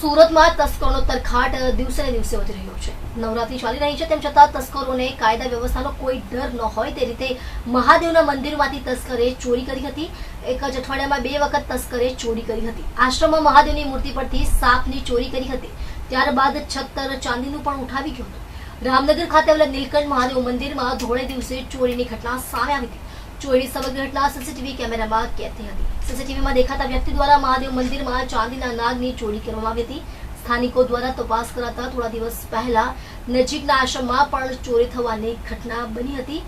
સુરતમાં તસ્કરોનો તરખાટ દિવસે ને દિવસે વધી રહ્યો છે. નવરાત્રી ચાલી રહી છે, તેમ છતાં તસ્કરોને કાયદા વ્યવસ્થાનો કોઈ ડર ન હોય. તે રીતે મહાદેવના મંદિરમાંથી તસ્કરે ચોરી કરી હતી. એક જ અઠવાડિયામાં બે વખત તસ્કરે ચોરી કરી હતી. આશ્રમમાં મહાદેવની મૂર્તિ પરથી સાપની ચોરી કરી હતી. ત્યારબાદ છત્તર ચાંદીનું પણ ઉઠાવી ગયું હતું. રામનગર ખાતે આવેલા નીલકંઠ મહાદેવ મંદિરમાં ધોળે દિવસે ચોરીની ઘટના સામે આવી હતી. ચોરીની સમગ્ર ઘટના સીસીટીવી કેમેરામાં કેદ હતી. સીસીટીવીમાં દેખાતા વ્યક્તિ દ્વારા મહાદેવ મંદિરમાં ચાંદીના નાગની ચોરી કરવામાં આવી હતી. સ્થાનિકો દ્વારા તપાસ કરાતા થોડા દિવસ પહેલા નજીકના આશ્રમમાં પણ ચોરી થવાની ઘટના બની હતી,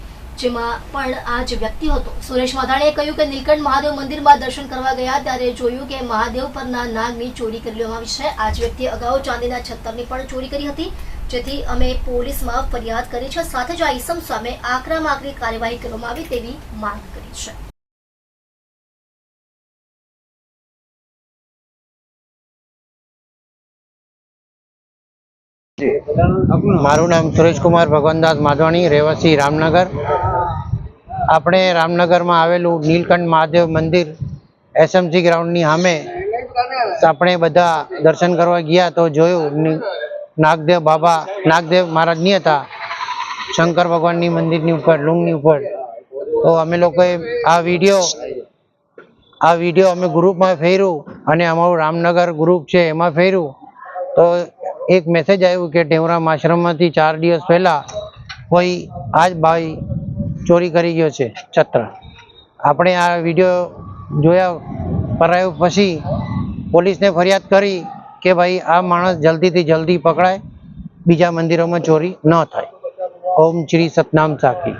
જેમાં પણ આ જ વ્યક્તિ હતો. સુરેશ માધાણીએ કહ્યું કે નીલકંઠ મહાદેવ મંદિરમાં દર્શન કરવા ગયા ત્યારે જોયું કે મહાદેવ પરના નાગની ચોરી કરી લેવામાં આવી છે. આ જ વ્યક્તિએ અગાઉ ચાંદીના છત્તરની પણ ચોરી કરી હતી. જેથી અમે પોલીસમાં ફરિયાદ કરી છે, સાથે જ આ ઇસમ સામે આકરી કાર્યવાહી કરવામાં આવે તેવી માંગ કરી છે. મારું નામ સુરેશકુમાર ભગવાનદાસ માધવાણી, રહેવાસી રામનગર. આપણે રામનગરમાં આવેલું નીલકંઠ મહાદેવ મંદિર એસએમસી ગ્રાઉન્ડની સામે આપણે બધા દર્શન કરવા ગયા તો જોયું નાગદેવ બાબા, નાગદેવ મહારાજની હતા. શંકર ભગવાનની મંદિરની ઉપર, લુંગની ઉપર. તો અમે લોકોએ આ વીડિયો આ વીડિયો અમે ગ્રુપમાં ફેર્યું અને અમારું રામનગર ગ્રુપ છે એમાં ફેર્યું. તો એક મેસેજ આવ્યું કે ટેવરામ આશ્રમમાંથી ચાર દિવસ પહેલાં કોઈ આજ ભાઈ ચોરી કરી ગયો છે છત્ર આપણે આ વીડિયો જોયા કરાયો પછી પોલીસને ફરિયાદ કરી કે ભાઈ આ માણસ જલ્દીથી જલ્દી પકડાય, બીજા મંદિરોમાં ચોરી ન થાય. ઓમ શ્રી સતનામ સાખી.